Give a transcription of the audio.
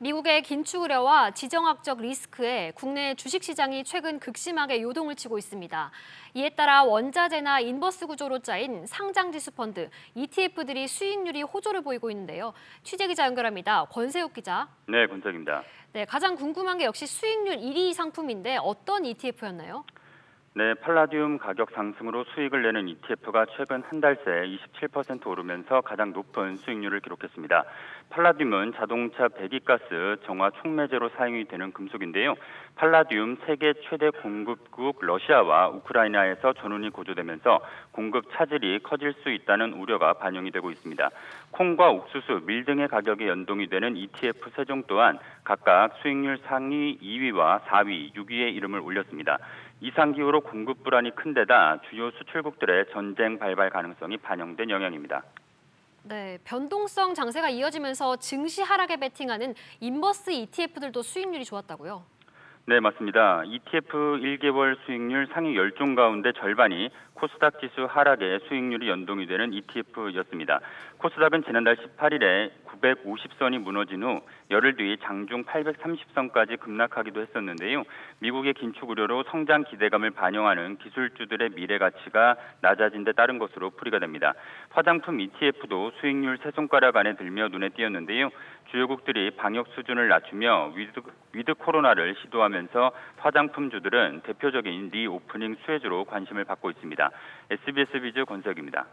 미국의 긴축 우려와 지정학적 리스크에 국내 주식시장이 최근 극심하게 요동을 치고 있습니다. 이에 따라 원자재나 인버스 구조로 짜인 상장지수 펀드, ETF들이 수익률이 호조를 보이고 있는데요. 취재기자 연결합니다. 권세욱 기자. 네, 권석입니다. 네, 가장 궁금한 게 역시 수익률 1위 상품인데 어떤 ETF였나요? 네, 팔라디움 가격 상승으로 수익을 내는 ETF가 최근 한 달 새 27% 오르면서 가장 높은 수익률을 기록했습니다. 팔라디움은 자동차 배기가스 정화 촉매제로 사용이 되는 금속인데요. 팔라디움 세계 최대 공급국 러시아와 우크라이나에서 전운이 고조되면서 공급 차질이 커질 수 있다는 우려가 반영이 되고 있습니다. 콩과 옥수수, 밀 등의 가격이 연동이 되는 ETF 세 종 또한 각각 수익률 상위 2위와 4위, 6위의 이름을 올렸습니다. 이상 기후 로 공급 불안이 큰 데다 주요 수출국들의 전쟁 발발 가능성이 반영된 영향입니다. 네, 변동성 장세가 이어지면서 증시 하락에 베팅하는 인버스 ETF들도 수익률이 좋았다고요. 네, 맞습니다. ETF 1개월 수익률 상위 10종 가운데 절반이 코스닥 지수 하락에 수익률이 연동이 되는 ETF였습니다. 코스닥은 지난달 18일에 950선이 무너진 후 열흘 뒤 장중 830선까지 급락하기도 했었는데요. 미국의 긴축 우려로 성장 기대감을 반영하는 기술주들의 미래 가치가 낮아진 데 따른 것으로 풀이가 됩니다. 화장품 ETF도 수익률 세 손가락 안에 들며 눈에 띄었는데요. 주요국들이 방역 수준을 낮추며 위드, 위드 코로나를 시도하면서 화장품주들은 대표적인 리오프닝 수혜주로 관심을 받고 있습니다. SBS 비즈 권석입니다.